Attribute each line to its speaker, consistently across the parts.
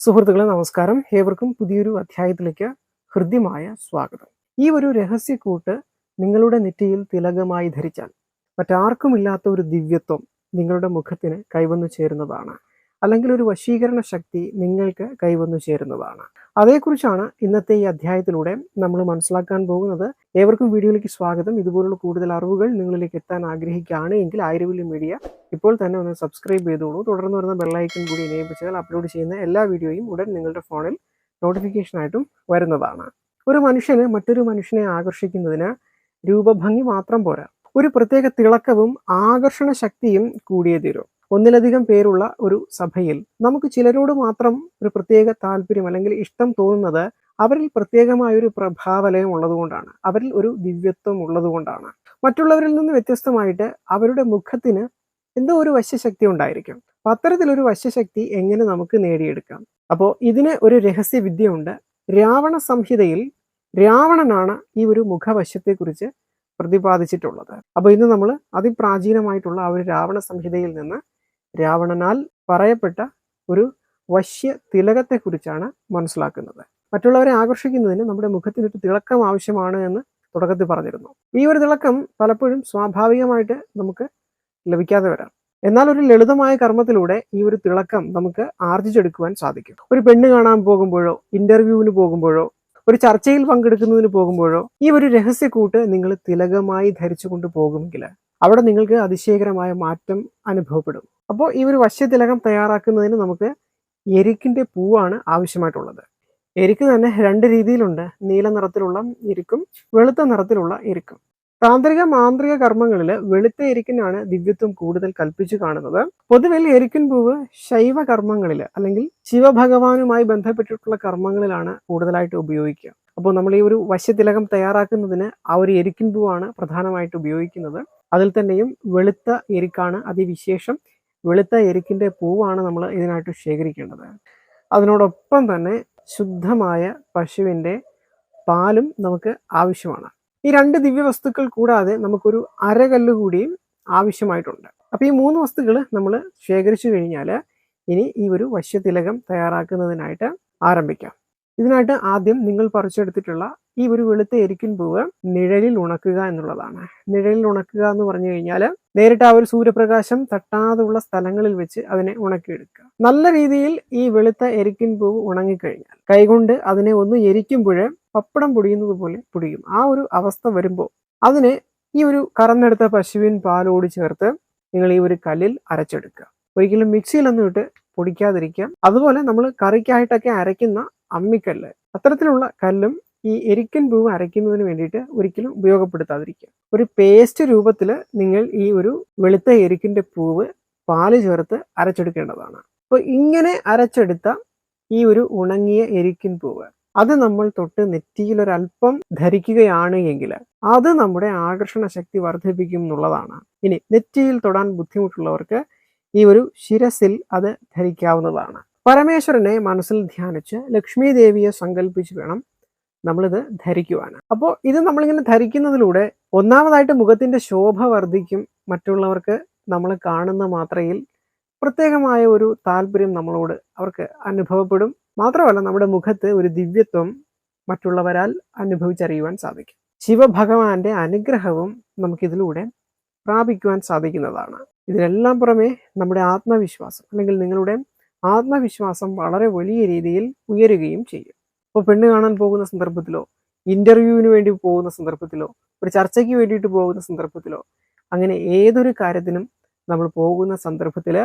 Speaker 1: സുഹൃത്തുക്കളെ നമസ്കാരം. ഏവർക്കും പുതിയൊരു അധ്യായത്തിലേക്ക് ഹൃദ്യമായ സ്വാഗതം. ഈ ഒരു രഹസ്യക്കൂട്ട് നിങ്ങളുടെ നെറ്റിയിൽ തിലകമായി ധരിച്ചാൽ മറ്റാർക്കും ഇല്ലാത്ത ഒരു ദിവ്യത്വം നിങ്ങളുടെ മുഖത്തിന് കൈവന്നു ചേരുന്നതാണ്. അല്ലെങ്കിൽ ഒരു വശീകരണ ശക്തി നിങ്ങൾക്ക് കൈവന്നു ചേരുന്നതാണ്. അതേക്കുറിച്ചാണ് ഇന്നത്തെ ഈ അധ്യായത്തിലൂടെ നമ്മൾ മനസ്സിലാക്കാൻ പോകുന്നത്. ഏവർക്കും വീഡിയോയിലേക്ക് സ്വാഗതം. ഇതുപോലുള്ള കൂടുതൽ അറിവുകൾ നിങ്ങളിലേക്ക് എത്താൻ ആഗ്രഹിക്കുകയാണ് എങ്കിൽ ആയിരവില്ലി മീഡിയ ഇപ്പോൾ തന്നെ ഒന്ന് സബ്സ്ക്രൈബ് ചെയ്തോളൂ. തുടർന്ന് വരുന്ന ബെല്ലൈക്കൺ കൂടി ചെയ്താൽ അപ്ലോഡ് ചെയ്യുന്ന എല്ലാ വീഡിയോയും ഉടൻ നിങ്ങളുടെ ഫോണിൽ നോട്ടിഫിക്കേഷനായിട്ടും വരുന്നതാണ്. ഒരു മനുഷ്യന് മറ്റൊരു മനുഷ്യനെ ആകർഷിക്കുന്നതിന് രൂപഭംഗി മാത്രം പോരാ. ഒരു പ്രത്യേക തിളക്കവും ആകർഷണ ശക്തിയും കൂടിയേ തീരൂ. ഒന്നിലധികം പേരുള്ള ഒരു സഭയിൽ നമുക്ക് ചിലരോട് മാത്രം ഒരു പ്രത്യേക താല്പര്യം അല്ലെങ്കിൽ ഇഷ്ടം തോന്നുന്നത് അവരിൽ പ്രത്യേകമായ ഒരു പ്രഭാവലയം ഉള്ളതുകൊണ്ടാണ്. അവരിൽ ഒരു ദിവ്യത്വം ഉള്ളതുകൊണ്ടാണ്. മറ്റുള്ളവരിൽ നിന്ന് വ്യത്യസ്തമായിട്ട് അവരുടെ മുഖത്തിന് എന്തോ ഒരു വശ്യശക്തി ഉണ്ടായിരിക്കും. അപ്പൊ അത്തരത്തിലൊരു വശ്യശക്തി എങ്ങനെ നമുക്ക് നേടിയെടുക്കാം? അപ്പോൾ ഇതിന് ഒരു രഹസ്യ വിദ്യയുണ്ട് രാവണ സംഹിതയിൽ രാവണനാണ് ഈ ഒരു മുഖവശ്യത്തെക്കുറിച്ച് പ്രതിപാദിച്ചിട്ടുള്ളത്. അപ്പോൾ ഇന്ന് നമ്മൾ അതിപ്രാചീനമായിട്ടുള്ള ആ ഒരു രാവണ സംഹിതയിൽ നിന്ന് രാവണനാൽ പറയപ്പെട്ട ഒരു വശ്യ തിലകത്തെക്കുറിച്ചാണ് മനസ്സിലാക്കുന്നത്. മറ്റുള്ളവരെ ആകർഷിക്കുന്നതിന് നമ്മുടെ മുഖത്തിനൊരു തിളക്കം ആവശ്യമാണ് എന്ന് തുടക്കത്തിൽ പറഞ്ഞിരുന്നു. ഈ ഒരു തിളക്കം പലപ്പോഴും സ്വാഭാവികമായിട്ട് നമുക്ക് ലഭിക്കാതെ വരാം. എന്നാൽ ഒരു ലളിതമായ കർമ്മത്തിലൂടെ ഈ ഒരു തിളക്കം നമുക്ക് ആർജിച്ചെടുക്കുവാൻ സാധിക്കും. ഒരു പെണ്ണ് കാണാൻ പോകുമ്പോഴോ ഇന്റർവ്യൂവിന് പോകുമ്പോഴോ ഒരു ചർച്ചയിൽ പങ്കെടുക്കുന്നതിന് പോകുമ്പോഴോ ഈ ഒരു രഹസ്യക്കൂട്ട് നിങ്ങൾ തിലകമായി ധരിച്ചുകൊണ്ട് പോകുമെങ്കിൽ അവിടെ നിങ്ങൾക്ക് അതിശയകരമായ മാറ്റം അനുഭവപ്പെടും. അപ്പോൾ ഈ ഒരു വശ്യതിലകം തയ്യാറാക്കുന്നതിന് നമുക്ക് എരിക്കിന്റെ പൂവാണ് ആവശ്യമായിട്ടുള്ളത്. എരിക്ക് തന്നെ രണ്ട് രീതിയിലുണ്ട്. നീല നിറത്തിലുള്ള എരിക്കും വെളുത്ത നിറത്തിലുള്ള എരിക്കും. താന്ത്രിക മാന്ത്രിക കർമ്മങ്ങളിൽ വെളുത്ത എരിക്കിനാണ് ദിവ്യത്വം കൂടുതൽ കൽപ്പിച്ചു കാണുന്നത്. പൊതുവിൽ എരിക്കിൻ പൂവ് ശൈവ കർമ്മങ്ങളിൽ അല്ലെങ്കിൽ ശിവഭഗവാനുമായി ബന്ധപ്പെട്ടിട്ടുള്ള കർമ്മങ്ങളിലാണ് കൂടുതലായിട്ട് ഉപയോഗിക്കുക. അപ്പോൾ നമ്മൾ ഈ ഒരു വശ്യതിലകം തയ്യാറാക്കുന്നതിന് ആ ഒരു എരിക്കിൻ പൂവാണ് പ്രധാനമായിട്ട് ഉപയോഗിക്കുന്നത്. അതിൽ തന്നെയും വെളുത്ത എരിക്കാണ് അതിവിശേഷം വെളുത്ത എരിക്കിന്റെ പൂവാണ് നമ്മൾ ഇതിനായിട്ട് ശേഖരിക്കേണ്ടത്. അതിനോടൊപ്പം തന്നെ ശുദ്ധമായ പശുവിന്റെ പാലും നമുക്ക് ആവശ്യമാണ്. ഈ രണ്ട് ദിവ്യ വസ്തുക്കൾ കൂടാതെ നമുക്കൊരു അരകല്ല് കൂടിയും ആവശ്യമായിട്ടുണ്ട്. അപ്പോൾ ഈ മൂന്ന് വസ്തുക്കൾ നമ്മൾ ശേഖരിച്ചു കഴിഞ്ഞാൽ ഇനി ഈ ഒരു വശ്യതിലകം തയ്യാറാക്കുന്നതിനായിട്ട് ആരംഭിക്കാം. ഇതിനായിട്ട് ആദ്യം നിങ്ങൾ പറിച്ചെടുത്തിട്ടുള്ള ഈ ഒരു വെളുത്ത എരിക്കിൻ പൂവ് നിഴലിൽ ഉണക്കുക എന്നുള്ളതാണ്. നിഴലിൽ ഉണക്കുക എന്ന് പറഞ്ഞു കഴിഞ്ഞാൽ നേരിട്ട് ആ ഒരു സൂര്യപ്രകാശം തട്ടാതുള്ള സ്ഥലങ്ങളിൽ വെച്ച് അതിനെ ഉണക്കിയെടുക്കുക. നല്ല രീതിയിൽ ഈ വെളുത്ത എരിക്കിൻ പൂവ് ഉണങ്ങിക്കഴിഞ്ഞാൽ കൈകൊണ്ട് അതിനെ ഒന്ന് എരിക്കുമ്പോൾ പപ്പടം പൊടിയുന്നത് പോലെ പൊടിയും. ആ ഒരു അവസ്ഥ വരുമ്പോൾ അതിനെ ഈ ഒരു കറന്നെടുത്ത പശുവിൻ പാലോട് ചേർത്ത് നിങ്ങൾ ഈ ഒരു കല്ലിൽ അരച്ചെടുക്കുക. ഒരിക്കലും മിക്സിയിലൊന്നും ഇട്ട് പൊടിക്കാതിരിക്കുക. അതുപോലെ നമ്മൾ കറിക്കായിട്ടൊക്കെ അരയ്ക്കുന്ന അമ്മിക്കല്ല്. അത്തരത്തിലുള്ള കല്ലും ഈ എരിക്കൻ പൂവ് അരയ്ക്കുന്നതിന് വേണ്ടിയിട്ട് ഒരിക്കലും ഉപയോഗപ്പെടുത്താതിരിക്കുക. ഒരു പേസ്റ്റ് രൂപത്തിൽ നിങ്ങൾ ഈ ഒരു വെളുത്ത എരിക്കിന്റെ പൂവ് പാൽ ചേർത്ത് അരച്ചെടുക്കേണ്ടതാണ്. അപ്പോൾ ഇങ്ങനെ അരച്ചെടുത്ത ഈ ഒരു ഉണങ്ങിയ എരിക്കിൻ പൂവ് അത് നമ്മൾ തൊട്ട് നെറ്റിയിൽ ഒരല്പം ധരിക്കുകയാണ് എങ്കിൽ അത് നമ്മുടെ ആകർഷണ ശക്തി വർദ്ധിപ്പിക്കും എന്നുള്ളതാണ്. ഇനി നെറ്റിയിൽ തൊടാൻ ബുദ്ധിമുട്ടുള്ളവർക്ക് ഈ ഒരു ശിരസിൽ അത് ധരിക്കാവുന്നതാണ്. പരമേശ്വരനെ മനസ്സിൽ ധ്യാനിച്ച് ലക്ഷ്മി ദേവിയെ സങ്കല്പിച്ച് വേണം നമ്മളിത് ധരിക്കുവാൻ. അപ്പോൾ ഇത് നമ്മളിങ്ങനെ ധരിക്കുന്നതിലൂടെ ഒന്നാമതായിട്ട് മുഖത്തിന്റെ ശോഭ വർദ്ധിക്കും. മറ്റുള്ളവർക്ക് നമ്മൾ കാണുന്ന മാത്രയിൽ പ്രത്യേകമായ ഒരു താല്പര്യം നമ്മളോട് അവർക്ക് അനുഭവപ്പെടും. മാത്രമല്ല നമ്മുടെ മുഖത്ത് ഒരു ദിവ്യത്വം മറ്റുള്ളവരാൽ അനുഭവിച്ചറിയുവാൻ സാധിക്കും. ശിവഭഗവാന്റെ അനുഗ്രഹവും നമുക്കിതിലൂടെ പ്രാപിക്കുവാൻ സാധിക്കുന്നതാണ്. ഇതിനെല്ലാം പുറമെ നമ്മുടെ ആത്മവിശ്വാസം അല്ലെങ്കിൽ നിങ്ങളുടെ ആത്മവിശ്വാസം വളരെ വലിയ രീതിയിൽ ഉയരുകയും ചെയ്യും. ഇപ്പോൾ പെണ്ണ് കാണാൻ പോകുന്ന സന്ദർഭത്തിലോ ഇന്റർവ്യൂവിന് വേണ്ടി പോകുന്ന സന്ദർഭത്തിലോ ഒരു ചർച്ചയ്ക്ക് വേണ്ടിയിട്ട് പോകുന്ന സന്ദർഭത്തിലോ അങ്ങനെ ഏതൊരു കാര്യത്തിനും നമ്മൾ പോകുന്ന സന്ദർഭത്തിൽ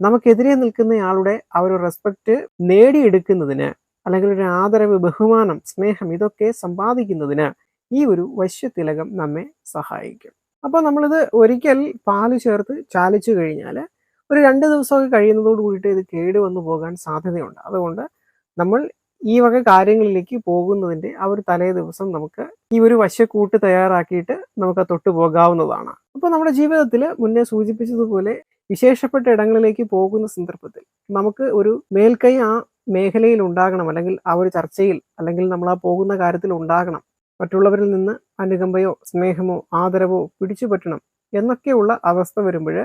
Speaker 1: നമുക്കെതിരെ നിൽക്കുന്നയാളുടെ ആ ഒരു റെസ്പെക്റ്റ് നേടിയെടുക്കുന്നതിന് അല്ലെങ്കിൽ ഒരു ആദരവ് ബഹുമാനം സ്നേഹം ഇതൊക്കെ സമ്പാദിക്കുന്നതിന് ഈ ഒരു വശ്യതിലകം നമ്മെ സഹായിക്കും. അപ്പോൾ നമ്മളിത് ഒരിക്കൽ പാൽ ചേർത്ത് ചാലിച്ചു കഴിഞ്ഞാൽ ഒരു രണ്ട് ദിവസമൊക്കെ കഴിയുന്നതോട് കൂടിയിട്ട് ഇത് കേട് വന്നു പോകാൻ സാധ്യതയുണ്ട്. അതുകൊണ്ട് നമ്മൾ ഈ വക കാര്യങ്ങളിലേക്ക് പോകുന്നതിന്റെ ആ ഒരു തലേ ദിവസം നമുക്ക് ഈ ഒരു വശ്യക്കൂട്ട് തയ്യാറാക്കിയിട്ട് നമുക്ക് തൊട്ടു പോകാവുന്നതാണ്. അപ്പോൾ നമ്മുടെ ജീവിതത്തിൽ മുന്നേ സൂചിപ്പിച്ചതുപോലെ വിശേഷപ്പെട്ട ഇടങ്ങളിലേക്ക് പോകുന്ന സന്ദർഭത്തിൽ നമുക്ക് ഒരു മേൽക്കൈ ആ മേഖലയിൽ ഉണ്ടാകണം അല്ലെങ്കിൽ ആ ഒരു ചർച്ചയിൽ അല്ലെങ്കിൽ നമ്മൾ ആ പോകുന്ന കാര്യത്തിൽ ഉണ്ടാകണം. മറ്റുള്ളവരിൽ നിന്ന് അനുകമ്പയോ സ്നേഹമോ ആദരവോ പിടിച്ചു പറ്റണം എന്നൊക്കെയുള്ള അവസ്ഥ വരുമ്പോൾ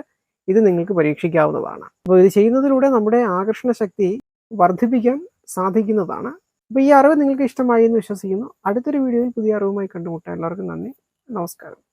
Speaker 1: ഇത് നിങ്ങൾക്ക് പരീക്ഷിക്കാവുന്നതാണ്. അപ്പോൾ ഇത് ചെയ്യുന്നതിലൂടെ നമ്മുടെ ആകർഷണ ശക്തി വർദ്ധിപ്പിക്കാൻ സാധിക്കുന്നതാണ്. അപ്പോൾ ഈ അറിവ് നിങ്ങൾക്ക് ഇഷ്ടമായി എന്ന് വിശ്വസിക്കുന്നു. അടുത്തൊരു വീഡിയോയിൽ പുതിയ അറിവുമായി കണ്ടുമുട്ടാം എല്ലാവർക്കും നന്ദി. നമസ്കാരം.